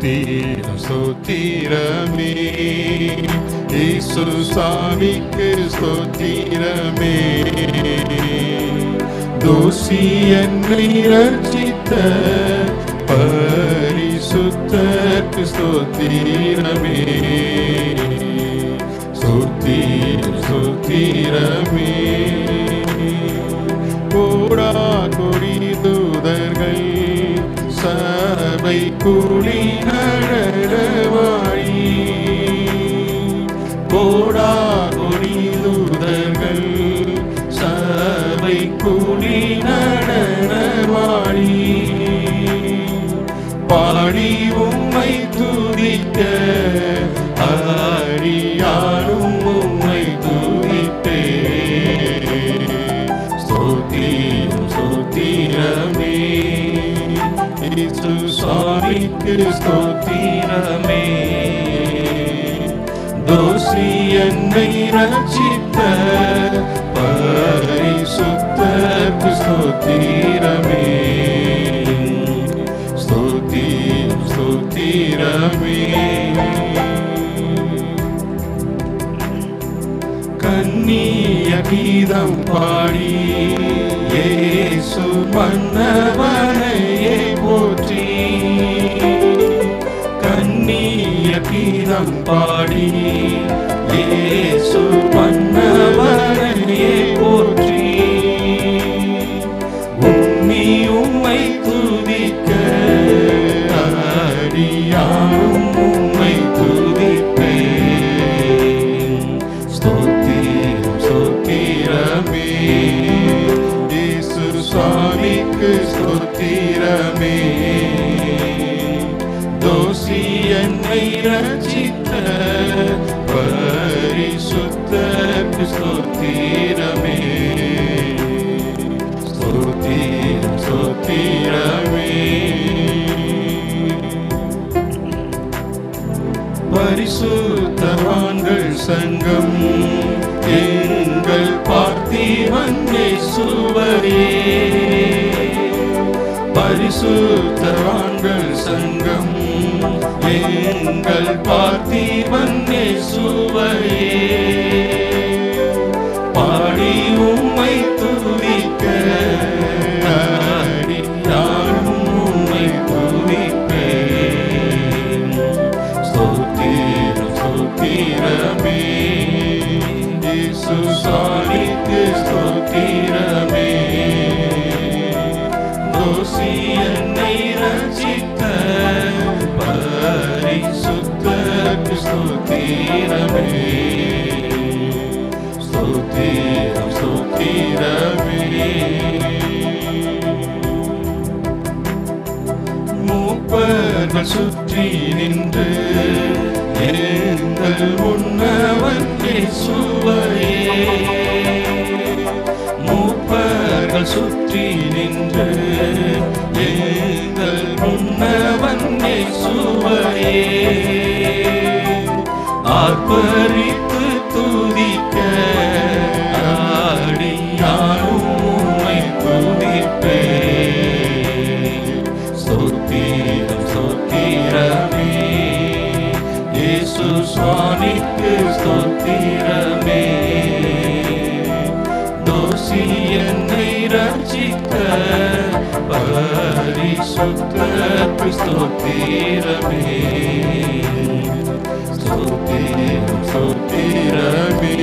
ஸ்தோத்திரம் ஸ்தோத்திரமே இயேசு சாமிக்கு ஸ்தோத்திரமே தோசி என்னை ரட்சித்த பரிசுத்தற்கு ஸ்தோத்திரமே ஸ்தோத்திரம் ஸ்தோத்திரமே சபை கூலி நடவாழி கோடா கொடி தூதர்கள் சபை கூலி நடவாழி பாடி இயேசு சுவாமிக்கு ஸ்தோத்திரமே. தோசி என்னை ரட்சித்த பரிசுத்தற்கு ஸ்தோத்திரமே. ஸ்தோதி ஸ்தோத்திரமே. கண்ணிய கீதம் பாடி இயேசு மன்னவனையே கீதம் பாடி இயேசு மன்னவனையே போற்றி. உம்மி உம்மை துதிக்க அடியாரும் உம்மை துதிப்பேன். ஸ்தோத்திரம் ஸ்தோத்திரமே. இயேசு சுவாமிக்கு ஸ்தோத்திரமே. தோசி என்னை ரட்சித்த பரிசுத்த ஸ்தோத்திரமே ஸ்தோத்திரம் ஸ்தோத்திரமே. பரிசுத்தவான்கள் சங்கம் எங்கள் பார்த்திவன் சுவரே பரிசுத்தவான்கள் சங்கம் எங்கள் பார்த்திவன் சுவையே ஸ்தோத்திரமே ஸ்தோத்திரம் ஸ்தோத்திரமே. மூப்பர்கள் சுற்றி நின்று எங்கள் உன்னவன் சுவையே மூப்பர்கள் சுற்றி நின்று எங்கள் உன்னவன் சுவையே ஆர்ப்பரித்து துதிக்க. ஆடியாரும் உம்மை துதிப்பே. ஸ்தோத்திரம் ஸ்தோத்திரமே இயேசு சுவாமிக்கு ஸ்தோத்திரமே தோசி என்னை ரட்சித்த பரிசுத்த கிறிஸ்தோத்திரமே சுத்திரம் சுத்திரமே